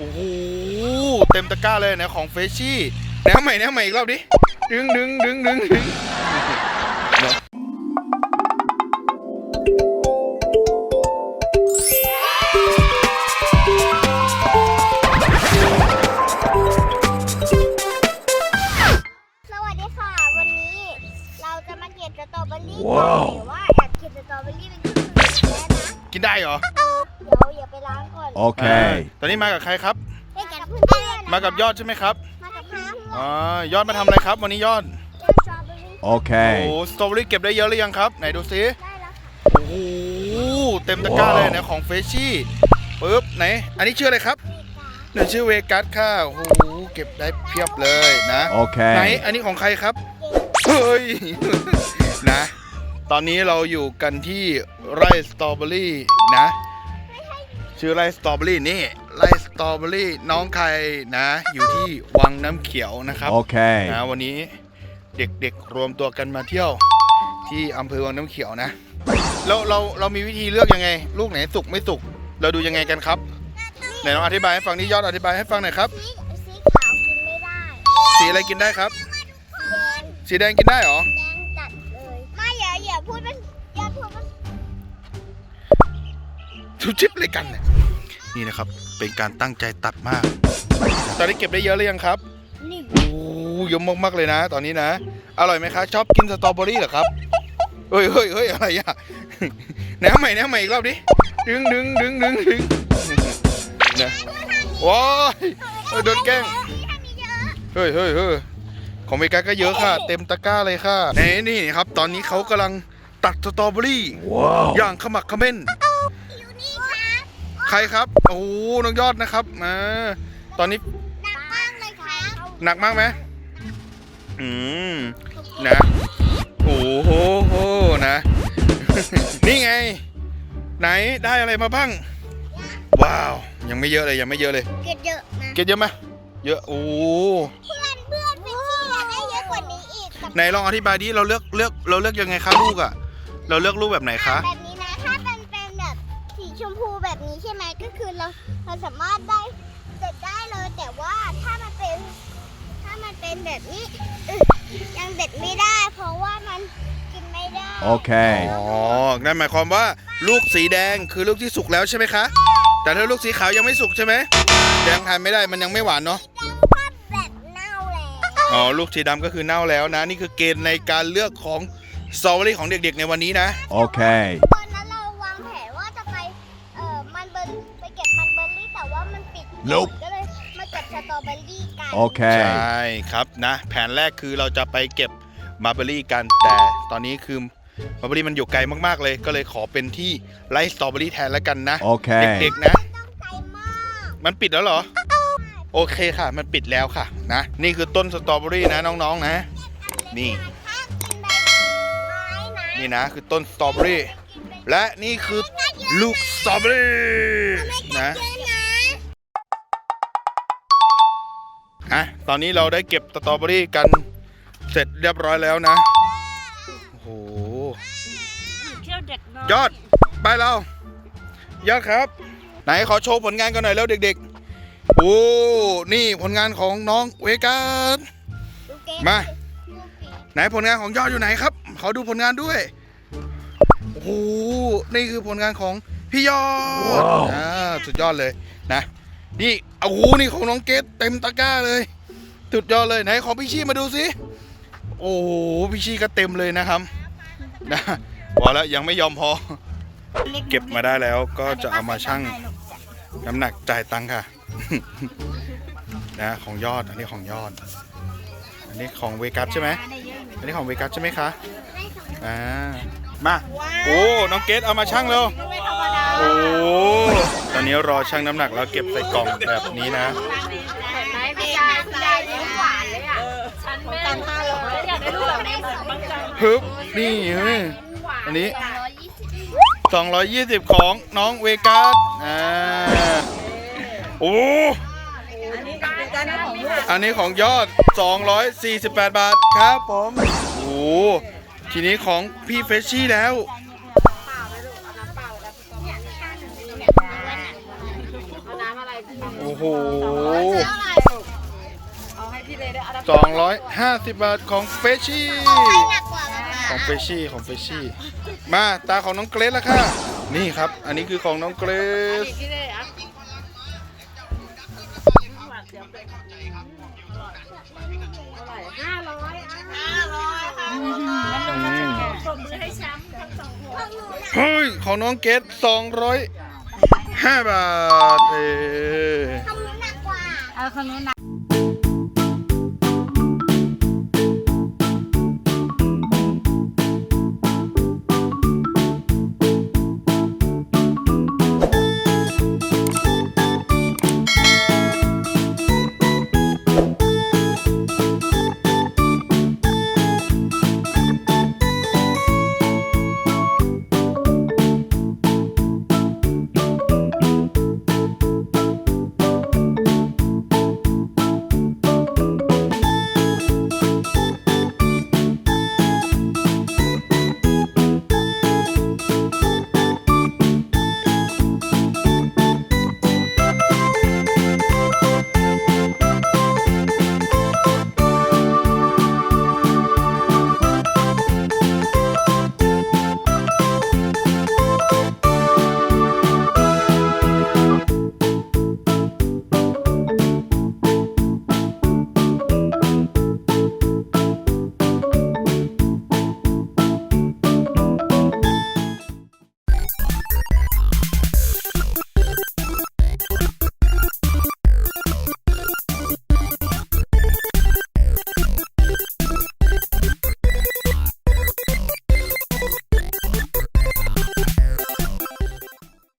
โอ้โหเต็มตะกร้าเลยนะของเฟชชี่แนวใหม่แนวใหม่อีกรอบดิดึงดึงดึงดึงดึงเดี๋ยวสวัสดีค่ะ วันนี้เราจะมาเก็บสตรอเบอรี่กันแต่ว่าแอบเก็บสตรอเบอรี่เป็นที่สุดแล้วนะกินได้เหรอเดี๋ยวอย่าไปล้างก่อน Okay. ตอนนี้มากับใครครับ ไปกับเพื่อนๆมากับยอดใช่ไหมครับมากับน้ำอ๋อยอดมาทำอะไรครับ วันนี้ยอดสตรอเบอรี่ โอ้ Okay. สตรอเบอรี่เก็บได้เยอะหรือยังครับ ไหนดูซิได้แล้วค่ะโอ้โหเต็มตะกร้าเลยนะของเฟชชี่ปึ๊บไหน อันนี้ชื่ออะไรครับนี่จ้าเดี๋ยวชื่อเวกัสค่ะโอ้โหเก็บได้เพียบเลยนะ ไหน Okay. อันนี้ของใครครับ เฮ้ย นะ ตอนนี้เราอยู่กันที่ไร่สตรอเบอรี่นะ ชื่อไร่สตรอเบอรี่นี่ไร่สตรอเบอรี่น้องใครนะ อยู่ที่วังน้ำเขียวนะครับ Okay. นะวันนี้เด็กๆรวมตัวกันมาเที่ยว ที่อำเภอวังน้ำเขียวนะแล้วเราเรามีวิธีเลือกยังไง ลูกไหนสุกไม่สุก เราดูยังไงกันครับไหนลองอธิบายให้ฟังนี่ยอดอธิบายให้ฟังหน่อยครับ สีสีขาวกินไม่ได้สีอะไรกินได้ครับแดงสีแดงกินได้เหรอ แดงจัดเลยไม่อย่าอย่าพูดเป็นอย่าพูดเป็น ทุบชิปเลยกันเนี่ย นี่นะครับ เป็นการตั้งใจตัดมาก ตอนนี้เก็บได้เยอะหรือยังครับนี่โอ้เยอะมากๆเลยนะ ตอนนี้นะ อร่อยไหมคะชอบกินสตรอเบอรี่เหรอครับเฮ้ยเฮ้ยเฮ้ยอะไรอะแนวใหม่แนวใหม่อีกรอบดิดึงดึงดึงดึงดึงนะว้ายเออโดนแกล้งถ้ามีเยอะเฮ้ยเฮ้ยเฮ้ยของเมกาก็เยอะค่ะ เต็มตะกร้าเลยค่ะนี่นี่ครับ ตอนนี้เขากำลังตัดสตรอเบอรี่ Wow. อย่างขมักเขม้นอยู่นี่ครับ ใครครับ โอ้โหน้องยอดนะครับมาตอนนี้หนักมากเลยครับหนักมากไหมอืมนะโอ้โหโหนะ นี่ไง ไหนได้อะไรมาบ้าง ว้าว ยังไม่เยอะเลยยังไม่เยอะเลย เก็บเยอะนะเก็บเยอะไหมเยอะโอ้โหเพื่อนเพื่อนเป็นที่อยากได้เยอะกว่านี้อีกแต่ไหนลองอธิบายดิเราเลือกเลือกเราเลือกยังไงคะลูกอะเราเลือกลูกแบบไหนคะแบบนี้นะถ้าเป็น คือเราเราสามารถได้เสร็จได้เลย แต่ว่าถ้ามันเป็น ถ้ามันเป็นแบบนี้อึยังเด็ดไม่ได้ เพราะว่ามันกินไม่ได้ Okay. อ๋อ นั่นหมายความว่าลูกสีแดงคือลูกที่สุกแล้วใช่ไหมคะ แต่ถ้าลูกสีขาวยังไม่สุกใช่ไหมยังทานไม่ได้มันยังไม่หวานเนาะ ยังก็แบบเน่าแล้วอ๋อ ลูกสีดำก็คือเน่าแล้วนะ นี่คือเกณฑ์ในการเลือกของสตรอเบอรี่ของเด็กๆในวันนี้นะ Okay. ต Nope ก็เลยมาเก็บสตรอเบอร์รี่กันใช Okay. ่ครับนะ แผนแรกคือเราจะไปเก็บมาร์เบอรี่กันแต่ตอนนี้คือมาร์เบอรี่มันอยู่ไกลมากๆเลย ก็เลยขอเป็นที่ไล่สตรอเบอรี่แทนแล้วกันนะเ Okay. ด็กๆนะ ต้องใจมากมันปิดแล้วเหรอ โอเคค่ะ มันปิดแล้วค่ะนะ นี่คือต้นสตรอเบอรี่นะน้องๆนะ นี่ ถ้ากินใบไม้นะนี่นะคือต้นสตรอเบอรี่ และนี่คือลูกสตรอเบอรี่นะ เยอะนะ ตอนนี้เราได้เก็บสตรอเบอรี่กันเสร็จเรียบร้อยแล้วนะ โอ้โหยอด ไปเรา ยอดครับ ไหนขอโชว์ผลงานกันหน่อยแล้วเด็กๆ โอ้ นี่ผลงานของน้องเวกัสดูเกมา ไหนผลงานของยอดอยู่ไหนครับ ขอดูผลงานด้วย โอ้โห นี่คือผลงานของพี่ยอดว้าวอ่า สุดยอดเลยนะ นี่ โอ้โห นี่ของน้องเกดเต็มตะกร้าเลย สุดยอดเลยไหนของพี่ชีมาดูสิโอ้โหพี่ชีก็เต็มเลยนะครับนะพอแล้วยังไม่ยอมพอ เก็บมาได้แล้วก็จะเอามาชั่งน้ำหนักจ่ายตังค่ะ นะของยอดอันนี้ของยอด อันนี้ของเวกัสใช่ไหมอันนี้ของเวกัสใช่ไหมคะอ่ามาโอ้น้องเกดเอามาชั่งเร็วโอ้ตอนนี้รอชั่งน้ำหนักแล้วเก็บใส่กล่องแบบนี้นะ พี่ยายพี่ยายยิ้มหวานเลยอะ ฉันแม่อยากได้รูปแบบแม่บ้างจัง ฮึบนี่เฮ้ยอันนี้ร้อยยี่สิบ220 ของน้องเวกัสอ่าโอ้อันนี้ของยอด 248 บาทครับผมโอ้ทีนี้ของพี่เฟชชี่แล้ว โอ้โหโหเอาให้พี่เลยได้อันดับสองร้อยห้าสิบบาทของเฟชชี่ ของเฟชชี่ของเฟชชี่ มาตาของน้องเกรซแล้วค่ะ นี่ครับ อันนี้คือของน้องเกรซพี่เลยอะห้าร้อยค่ะอืมปรบมือให้แชมป์ทั้งสองคนของหนูนะเฮ้ย ของน้องเกรซสองร้อยห้าบาทเออของหนูหนักกว่าเอาคนนู้นนะ